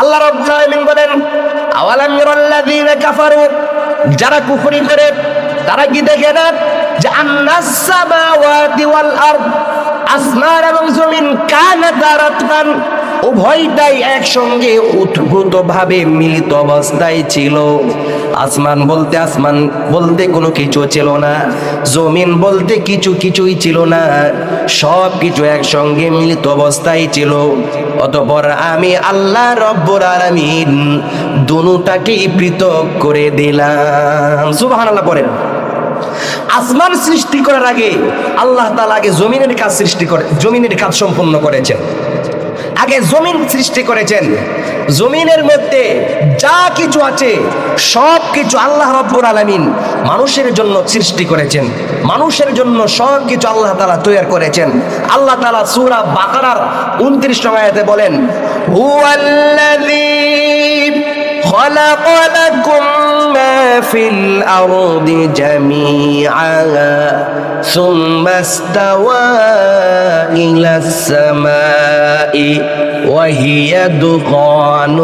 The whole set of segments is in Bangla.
আল্লাহ রাব্বুল আলামিন বলেন, আওয়ালাম ইয়ারাল্লাযীনা কাফারু? যারা কুফরি করে, তারা কি দেখে না যে আন্নাস সামাওয়াতি ওয়াল আরদ, আসমান এবং জমিন কানাতা রাতকান উভয়টাই একসঙ্গে উদ্ভূত ভাবে মিলিত অবস্থায় ছিল। আসমান বলতে আসমান, বলতে কোনো কিছু ছিল না। জমিন বলতে কিছু কিছুই ছিল না। সব কিছু একসঙ্গে মিলিত অবস্থায় ছিল। অতপর আমি আল্লাহ রব্বুর আলামিন দুটাকেই পৃথক করে দিলাম। সুবহানাল্লাহ পড়েন। আসমান সৃষ্টি করার আগে আল্লাহ তালা আগে জমিনের কাজ সৃষ্টি করে জমিনের কাজ সম্পূর্ণ করেছেন। আগে জমিন সৃষ্টি করেছেন। জমিনের মধ্যে যা কিছু আছে, সব কিছু আল্লাহ রব্বুর আলমিন মানুষের জন্য সৃষ্টি করেছেন। মানুষের জন্য সব কিছু আল্লাহ তালা তৈরি করেছেন। আল্লাহ তালা সুরা বাকারার 29 নং আয়াতে বলেন, হুয়াল্লাযী خلق لكم ما في الأرض جميعا ثم استوى إلى السماء وهي دخان.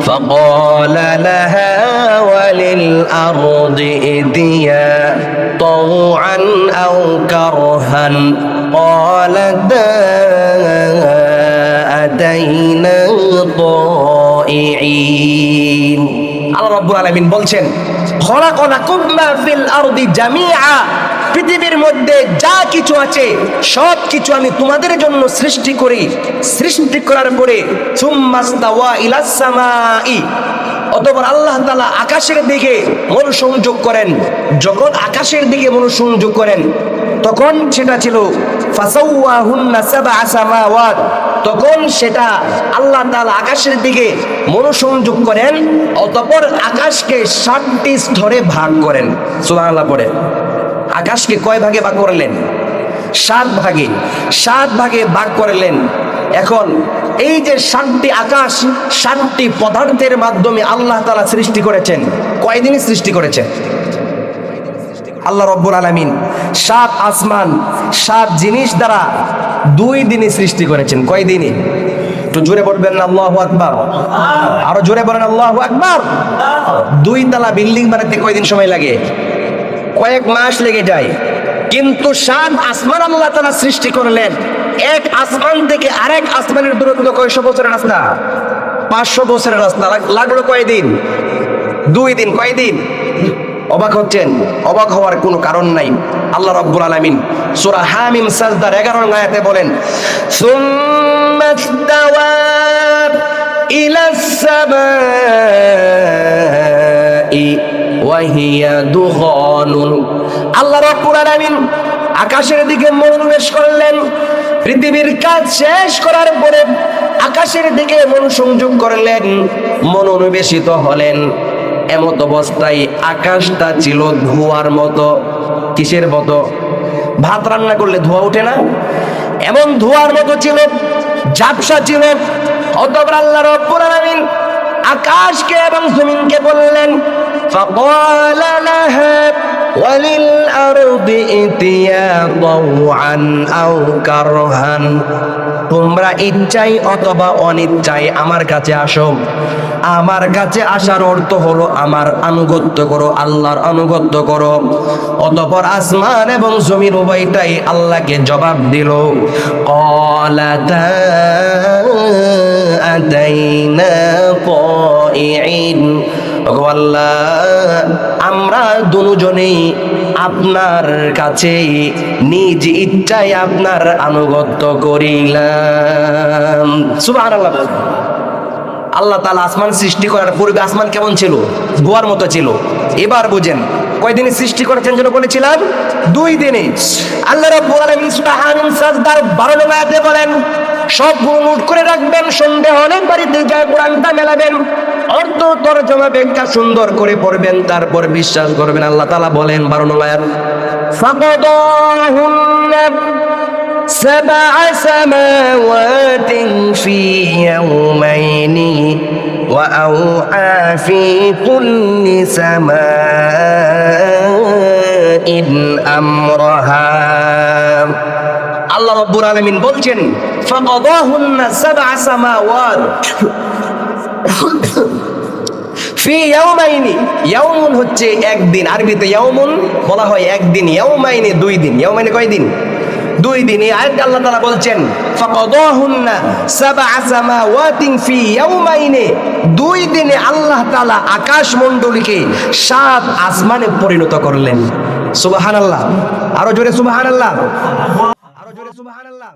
فقال لها وللأرض ائتيا طوعا أو كرها. قالتا أتينا طائعين. আল্লাহ রাব্বুল আলামিন বলছেন, খলাকনাকুম মা ফিল আরদি পৃথিবীর মধ্যে যা কিছু আছে, সব কিছু আমি তোমাদের জন্য সৃষ্টি করি। সৃষ্টি করার পরে, সুম্মাস্তাওয়া ইলাস সামাই। অতঃপর আল্লাহ তাআলা আকাশের দিকে মনোসংযোগ করেন যখন আকাশের দিকে মনোসংযোগ করেন। তখন সেটা ছিল তখন সেটা আল্লাহ তাআলা আকাশের দিকে মনোসংযোগ করেন, অতঃপর আকাশকে সাতটি স্তরে ভাগ করেন। সুবহানাল্লাহ পড়ে। আকাশকে কয় ভাগে ভাগ করলেন? সাত ভাগে। সাত ভাগে ভাগ করলেন। এখন এই যে সাতটি আকাশ, সাতটি পদার্থের মাধ্যমে আল্লাহ তাআলা সৃষ্টি করেছেন কয়দিনই সৃষ্টি করেছেন? আল্লাহ রব্বুল আলামিন সাত আসমান, সাত জিনিস দ্বারা দুই দিনে সৃষ্টি করেছেন। কয় দিনে? একটু জোরে বলবেন আল্লাহু আকবার। আরও জোরে বলেন, আল্লাহু আকবার। দুই তলা বিল্ডিং বানাতে কয়দিন সময় লাগে? কয়েক মাস লেগে যায়। কিন্তু সাত আসমান আল্লাহ তাআলা সৃষ্টি করলেন। এক আসমান থেকে আরেক আসমানের দূরত্ব কয়শো বছরের রাস্তা? পাঁচশো বছরের রাস্তা। লাগ- লাগল কয়দিন? দুই দিন। কয়দিন? অবাক হচ্ছেন, অবাক হওয়ার কোনো কারণ নাই। আল্লাহ রাব্বুল আলামিন সূরা হামিম সাজদার 11 আয়াতে বলেন আল্লাহ রাব্বুল আলামিন আকাশের দিকে মনোনিবেশ করলেন। পৃথিবীর কাজ শেষ করার পরে আকাশের দিকে মন সংযোগ করলেন, মনোনিবেশিত হলেন। এমত অবস্থায় আকাশটা ছিল ধোয়ার মতো কিসের মতো ভাত রান্না করলে ধোয়া ওঠে না এমন ধোয়ার মতো ছিল ঝাপসা ছিল অতপর আল্লাহ রব্বুল আলামিন আকাশকে এবং জমিনকে বললেন فقال لها وللأرض ائتيا طوعا أو كرها তোমরা ইচ্ছাই অথবা অনিচ্ছাই আমার কাছে আসো আমার কাছে আসার অর্থ হলো আমার আনুগত্য করো আল্লাহর আনুগত্য করো অতপর আসমান এবং জমির উভয়টাই আল্লাহকে জবাব দিল কলাতা আতাইনা قائعين ওগো আল্লাহ আমরা দুজনেই আপনার কাছে নিজ ইচ্ছায় আপনার আনুগত্য করিলাম। সুবাহ আল্লাহ তালা আসমান সৃষ্টি করার পূর্বে আসমান কেমন ছিল? গোয়ার মতো ছিল। এবার বুঝেন কয়দিনে সৃষ্টি করেছেন যেন বলেছিলাম দুই দিনে আল্লাহ রাব্বুল আলামিন সূরা হামিম সাজদার 12 নম্বর আয়াতে বলেন সব গুলো নোট করে রাখবেন সন্দেহ হলে বাড়িতে যায় কোরআনটা মেলাবেন অর্থ তরজমা ব্যাখ্যা সুন্দর করে পড়বেন তারপর বিশ্বাস করবেন আল্লাহ তাআলা বলেন 12 নম্বর আয়াত ফাকাদাহুন্না سبع سماوات في يومين وأوحى في كل سماء أمرها আল্লাহ রব্বুল আলামিন বলছেন ফাকাদাহুন্না সাবআ সামাওয়াত ফি ইয়াউমাইনি ইয়াউমুন হচ্ছে একদিন আরবিতে ইয়াউমুন বলা হয় একদিন ইয়াউমাইনি দুই দিন ইয়াউমাইনি কয় দিন দুই দিন এই আয়াত আল্লাহ তাআলা বলছেন, ফাকাদাহুন্না সাবআ সামাওয়াতিন ফি ইয়াউমাইনি। দুই দিনে আল্লাহ তাআলা আকাশ মণ্ডলীকে সাত আসমানে পরিণত করলেন। সুবহানাল্লাহ। আরও জোরে সুবহানাল্লাহ। আরও জোরে সুবহানাল্লাহ।